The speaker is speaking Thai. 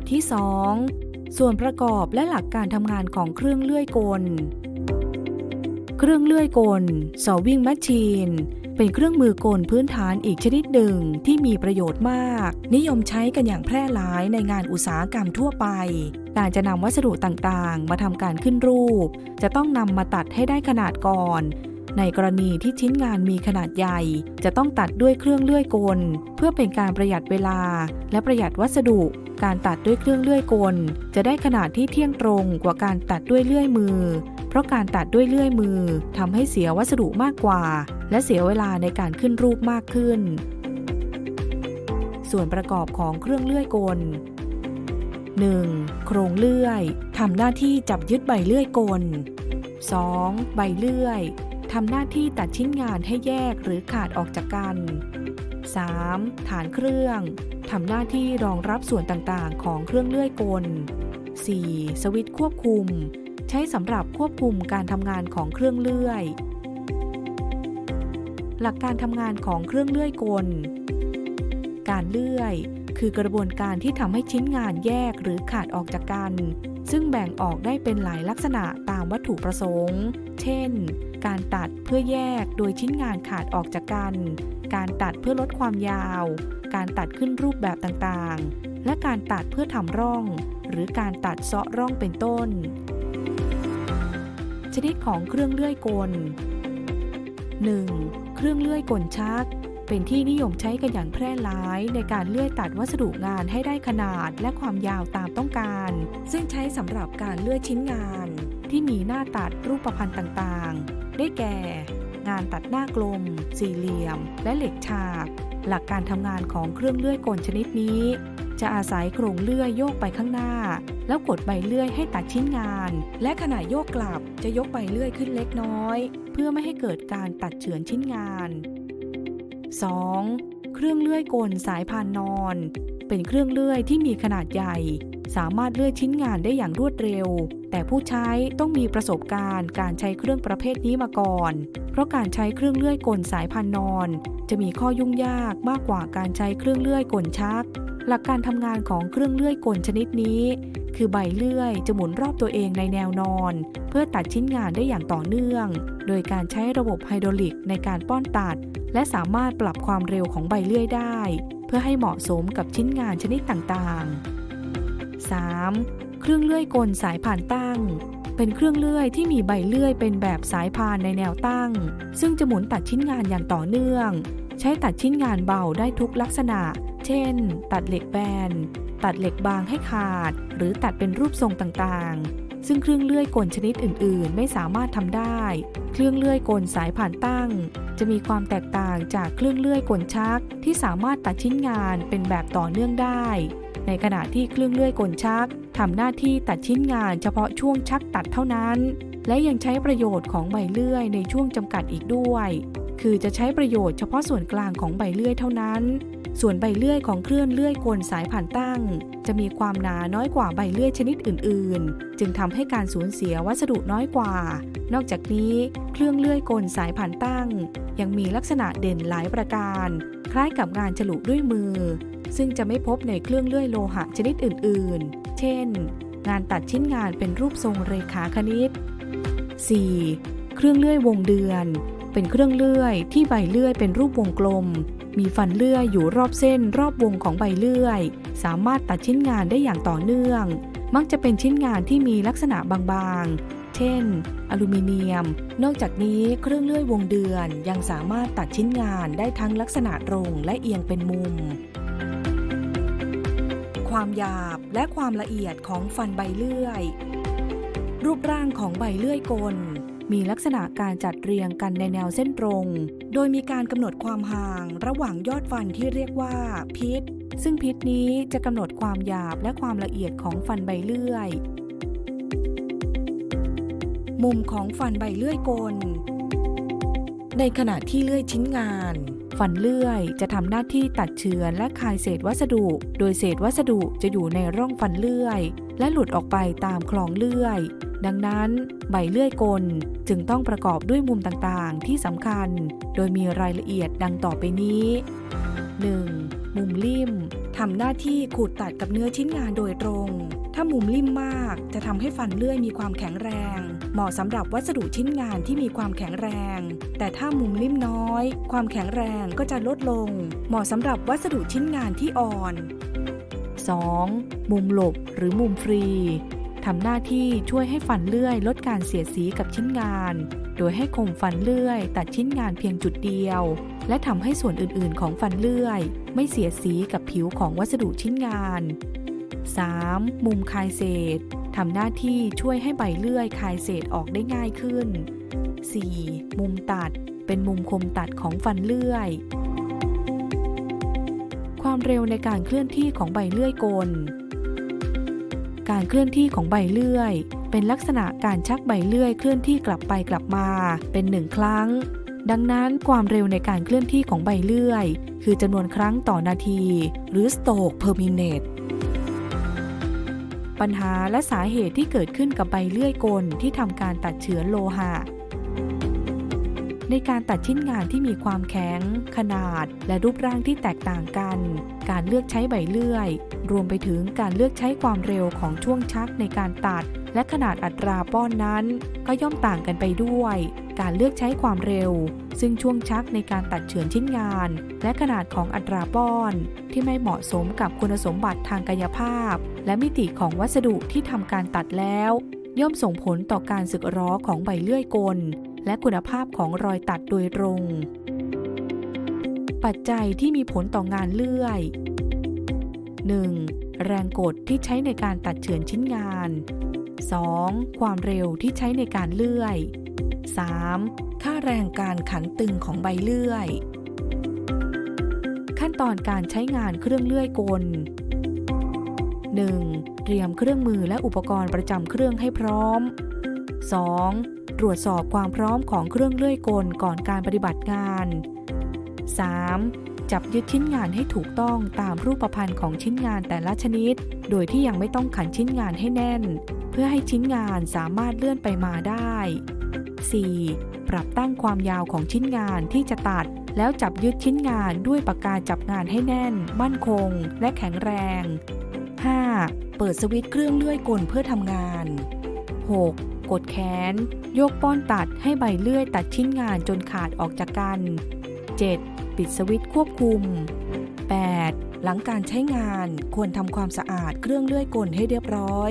ทที่ 2 ส่วนประกอบและหลักการทำงานของเครื่องเลื่อยกล เครื่องเลื่อยกล sawing machine เป็นเครื่องมือกลพื้นฐานอีกชนิดหนึ่งที่มีประโยชน์มาก นิยมใช้กันอย่างแพร่หลายในงานอุตสาหกรรมทั่วไป การจะนำวัสดุต่างๆ มาทำการขึ้นรูป จะต้องนำมาตัดให้ได้ขนาดก่อน ในกรณีที่ชิ้นงานมีขนาดใหญ่ จะต้องตัดด้วยเครื่องเลื่อยกล เพื่อเป็นการประหยัดเวลา และประหยัดวัสดุ การตัดด้วยเครื่องเลื่อยกล จะได้ขนาดที่เที่ยงตรงกว่าการตัดด้วยเลื่อยมือ เพราะการตัดด้วยเลื่อยมือทำให้เสียวัสดุมากกว่า และเสียเวลาในการขึ้นรูปมากขึ้น ส่วนประกอบของเครื่องเลื่อยกล 1. โครงเลื่อยทำหน้าที่จับยึดใบเลื่อยกล 2. ใบเลื่อย ทำหน้าที่ตัดชิ้นงานให้แยกหรือขาดออกจากกัน 3. ฐานเครื่องทำหน้าที่รองรับส่วนต่างๆ ของเครื่องเลื่อยกล 4. สวิตช์ควบคุม ใช้สำหรับควบคุมการทำงานของเครื่องเลื่อย หลักการทำงานของเครื่องเลื่อยกล การเลื่อย คือกระบวนการที่ทำให้ชิ้นงานแยกหรือขาดออกจากกัน ซึ่งแบ่งออกได้เป็นหลายลักษณะตามวัตถุประสงค์ เช่น การตัดเพื่อแยกโดยชิ้นงานขาดออกจากกัน การตัดเพื่อลดความยาว การตัดขึ้นรูปแบบต่างๆ และการตัดเพื่อทำร่อง หรือการตัดเซาะร่องเป็นต้น ชนิดของเครื่องเลื่อยกล 1. เครื่องเลื่อยกลชัก เป็นที่นิยมใช้กันอย่างแพร่หลายในการเลื่อยตัดวัสดุงานให้ได้ขนาดและความยาวตามต้องการ ซึ่งใช้สำหรับการเลื่อยชิ้นงานที่มีหน้าตัดรูปพรรณต่างๆ ได้แก่ งานตัดหน้ากลม สี่เหลี่ยม และเหล็กฉาก หลักการทำงานของเครื่องเลื่อยกลชนิดนี้ จะอาศัยโครงเลื่อยโยกไปข้างหน้า แล้วกดใบเลื่อยให้ตัดชิ้นงาน และขณะโยกกลับจะยกใบเลื่อยขึ้นเล็กน้อย เพื่อไม่ให้เกิดการตัดเฉือนชิ้นงาน 2. เครื่องเลื่อยกลสายพานนอน เป็นเครื่องเลื่อยที่มีขนาดใหญ่ สามารถเลื่อยชิ้นงานได้อย่างรวดเร็ว แต่ผู้ใช้ต้องมีประสบการณ์การใช้เครื่องประเภทนี้มาก่อน เพราะการใช้เครื่องเลื่อยกลสายพานนอน จะมีข้อยุ่งยากมากกว่าการใช้เครื่องเลื่อยกลชัก หลักการทำงานของเครื่องเลื่อยกลชนิดนี้ คือใบเลื่อยจะหมุนรอบตัวเองในแนวนอน เพื่อตัดชิ้นงานได้อย่างต่อเนื่อง โดยการใช้ระบบไฮดรอลิกในการป้อนตัด และสามารถปรับความเร็วของใบเลื่อยได้ เพื่อให้เหมาะสมกับชิ้นงานชนิดต่างๆ 3. เครื่องเลื่อยกลสายผ่านตั้ง เป็นเครื่องเลื่อยที่มีใบเลื่อยเป็นแบบสายพานในแนวตั้ง ซึ่งจะหมุนตัดชิ้นงานอย่างต่อเนื่อง ใช้ตัดชิ้นงานเบาได้ทุกลักษณะ เช่น ตัดเหล็กแบน ตัดเหล็กบางให้ขาด หรือตัดเป็นรูปทรงต่างๆ ซึ่งเครื่องเลื่อยกลชนิดอื่น ๆ ไม่สามารถทำได้ เครื่องเลื่อยกลสายผ่านตั้งจะมีความแตกต่างจากเครื่องเลื่อยกลชักที่สามารถตัดชิ้นงานเป็นแบบต่อเนื่องได้ ในขณะที่เครื่องเลื่อยกลชักทำหน้าที่ตัดชิ้นงานเฉพาะช่วงชักตัดเท่านั้น และยังใช้ประโยชน์ของใบเลื่อยในช่วงจำกัดอีกด้วย คือจะใช้ประโยชน์เฉพาะส่วนกลางของใบเลื่อยเท่านั้น ส่วนใบเลื่อยของเครื่องเลื่อยกลสายผ่านตั้ง จะมีความหนาน้อยกว่าใบเลื่อยชนิดอื่น ๆ จึงทำให้การสูญเสียวัสดุน้อยกว่า นอกจากนี้ เครื่องเลื่อยกลสายผ่านตั้ง ยังมีลักษณะเด่นหลายประการ คล้ายกับงานฉลุด้วยมือ ซึ่งจะไม่พบในเครื่องเลื่อยโลหะชนิดอื่น ๆ เช่น งานตัดชิ้นงานเป็นรูปทรงเรขาคณิต 4. เครื่องเลื่อยวงเดือน เป็นเครื่องเลื่อยที่ใบเลื่อยเป็นรูปวงกลม มีฟันเลื่อยอยู่รอบเส้นรอบวงของใบเลื่อย สามารถตัดชิ้นงานได้อย่างต่อเนื่อง มักจะเป็นชิ้นงานที่มีลักษณะบางๆเช่น อลูมิเนียม นอกจากนี้เครื่องเลื่อยวงเดือนยังสามารถตัดชิ้นงานได้ทั้งลักษณะตรงและเอียงเป็นมุม ความหยาบและความละเอียดของฟันใบเลื่อย รูปร่างของใบเลื่อยกล มีลักษณะการจัดเรียงกันในแนวเส้นตรง โดยมีการกำหนดความห่างระหว่างยอดฟันที่เรียกว่าพิษ ซึ่งพิษนี้จะกำหนดความหยาบและความละเอียดของฟันใบเลื่อย มุมของฟันใบเลื่อยกล ในขณะที่เลื่อยชิ้นงาน ฟันเลื่อยจะทำหน้าที่ตัดเชื้อและคายเศษวัสดุ โดยเศษวัสดุจะอยู่ในร่องฟันเลื่อย และหลุดออกไปตามคลองเลื่อย ดังนั้น ใบเลื่อยกลจึงต้องประกอบด้วยมุมต่างๆ ที่สำคัญ โดยมีรายละเอียดดังต่อไปนี้ 1. มุมลิ่มทำหน้าที่ขูดตัดกับเนื้อชิ้นงานโดยตรง ถ้ามุมลิ่มมากจะทำให้ฟันเลื่อยมีความแข็งแรง เหมาะสำหรับวัสดุชิ้นงานที่มีความแข็งแรง แต่ถ้ามุมลิ่มน้อย ความแข็งแรงก็จะลดลง เหมาะสำหรับวัสดุชิ้นงานที่อ่อน 2. มุมหลบหรือมุมฟรี ทำหน้าที่ช่วยให้ฟันเลื่อยลดการเสียสีกับชิ้นงาน โดยให้คมฟันเลื่อย ตัดชิ้นงานเพียงจุดเดียว และทำให้ส่วนอื่นๆ ของฟันเลื่อย ไม่เสียสีกับผิวของวัสดุชิ้นงาน 3. มุมคายเศษทำหน้าที่ช่วยให้ใบเลื่อยคายเศษออกได้ง่ายขึ้น 4. มุมตัด เป็นมุมคมตัดของฟันเลื่อย ความเร็วในการเคลื่อนที่ของใบเลื่อยกล การเคลื่อนที่ของใบเลื่อย เป็นลักษณะการชักใบเลื่อยเคลื่อนที่กลับไปกลับมาเป็นหนึ่งครั้ง ดังนั้นความเร็วในการเคลื่อนที่ของใบเลื่อย คือจำนวนครั้งต่อนาที หรือ stroke per minute ปัญหาและสาเหตุที่เกิดขึ้นกับใบเลื่อยกลที่ทำการตัดเฉือนโลหะ ในการตัดชิ้นงานที่มีความแข็ง ขนาด และรูปร่างที่แตกต่างกัน การเลือกใช้ใบเลื่อย รวมไปถึงการเลือกใช้ความเร็วของช่วงชักในการตัด และขนาดอัตราป้อนนั้น ก็ย่อมต่างกันไปด้วย การเลือกใช้ความเร็ว ซึ่งช่วงชักในการตัดเฉือนชิ้นงาน และขนาดของอัตราป้อน ที่ไม่เหมาะสมกับคุณสมบัติทางกายภาพ และมิติของวัสดุที่ทำการตัดแล้ว ย่อมส่งผลต่อการสึกหร้อของใบเลื่อยกล และคุณภาพของรอยตัดโดยตรง ปัจจัยที่มีผลต่องานเลื่อย 1. แรงกดที่ใช้ในการตัดเฉือนชิ้นงาน 2. ความเร็วที่ใช้ในการเลื่อย 3. ค่าแรงการขันตึงของใบเลื่อย ขั้นตอนการใช้งานเครื่องเลื่อยกล 1. เตรียมเครื่องมือและอุปกรณ์ประจำเครื่องให้พร้อม 2. ตรวจสอบความพร้อมของเครื่องเลื่อยกลก่อนการปฏิบัติงาน 3. จับยึดชิ้นงานให้ถูกต้องตามรูปพรรณของชิ้นงานแต่ละชนิด โดยที่ยังไม่ต้องขันชิ้นงานให้แน่น เพื่อให้ชิ้นงานสามารถเลื่อนไปมาได้ 4. ปรับตั้งความยาวของชิ้นงานที่จะตัด แล้วจับยึดชิ้นงานด้วยปากกาจับงานให้แน่น มั่นคง และแข็งแรง 5. เปิดสวิตช์เครื่องเลื่อยกลเพื่อทำงาน 6. กดแขน ยกป้อนตัดให้ใบเลื่อยตัดชิ้นงานจนขาดออกจากกัน 7. ปิดสวิตช์ควบคุม 8. หลังการใช้งานควรทำความสะอาดเครื่องเลื่อยกลให้เรียบร้อย